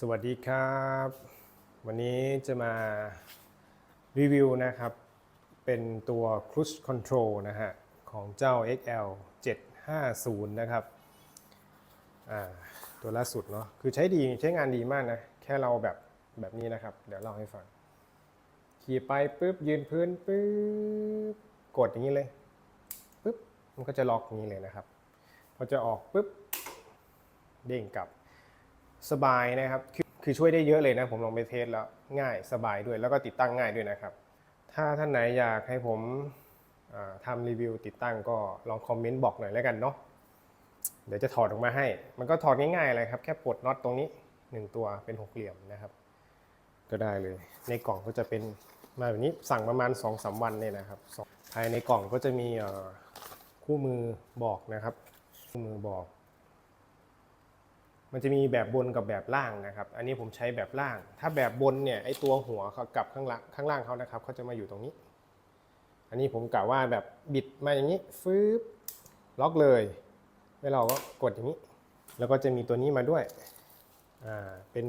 สวัสดีครับ วันนี้จะมารีวิวนะครับ เป็นตัว Cruise Control นะฮะ ของเจ้า XL 750 นะครับ ตัวล่าสุดเนาะคือใช้ดีใช้งานดีมากนะ แค่เราแบบแบบนี้นะครับ เดี๋ยวเล่าให้ฟัง ขี่ไปปุ๊บยืนพื้นปุ๊บกดอย่างนี้เลยปุ๊บมันก็จะล็อกอย่างนี้เลยนะครับ พอจะออกปุ๊บเด้งกลับ สบายนะครับคือคือช่วยได้เยอะเลยนะ ผมลองไปเทสแล้วง่ายสบายด้วยแล้วก็ติดตั้งง่ายด้วยนะครับ ถ้าท่านไหนอยากให้ผมอ่าทำรีวิวติดตั้งก็ลองคอมเมนต์บอกหน่อยแล้วกันเนาะเดี๋ยวจะถอดออกมาให้ มันก็ถอดง่ายๆเลยครับ แค่ปลดน็อตตรงนี้หนึ่งตัวเป็นหกเหลี่ยมนะครับ ก็ได้เลย ในกล่องก็จะเป็นมาแบบนี้สั่งประมาณ2อสวันเนี่ยนะครับ ภายในกล่องก็จะมีคู่มือบอกนะครับ คู่มือบอก มันจะมีแบบบนกับแบบล่างนะครับ อันนี้ผมใช้แบบล่าง ถ้าแบบบนเนี่ยไอตัวหัวเขากับข้างล่างข้างล่างเขานะครับเขาจะมาอยู่ตรงนี้ อันนี้ผมกะว่าแบบบิดมาอย่างนี้ฟืบล็อกเลยแล้วเราก็กดอย่างนี้ แล้วก็จะมีตัวนี้มาด้วยอ่าเป็น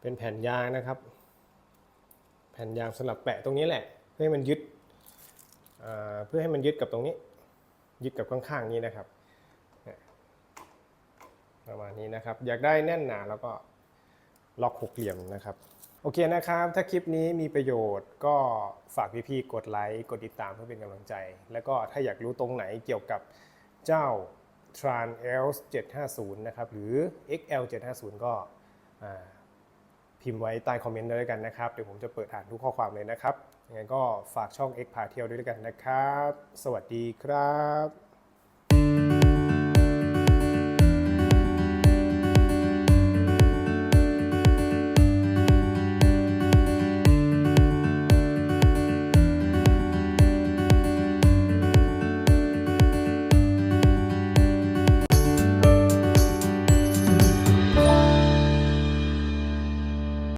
เป็นแผ่นยางนะครับ แผ่นยางสำหรับแปะตรงนี้แหละ เพื่อให้มันยึดอ่าเพื่อให้มันยึดกับตรงนี้ ยึดกับข้างๆนี้นะครับ ประมาณนี้นะครับ อยากได้แน่นหนาแล้วก็ล็อกหกเหลี่ยมนะครับ โอเคนะครับ ถ้าคลิปนี้มีประโยชน์ก็ฝากพี่ๆกดไลค์กดติดตามเพื่อเป็นกำลังใจ แล้วก็ถ้าอยากรู้ตรงไหนเกี่ยวกับเจ้า Tran Els 750นะครับหรือ XL 750ก็พิมพ์ไว้ใต้คอมเมนต์ด้วยกันนะครับ เดี๋ยวผมจะเปิดอ่านทุกข้อความเลยนะครับยังไงก็ฝากช่อง X พาเที่ยวด้วยกันนะครับ สวัสดีครับ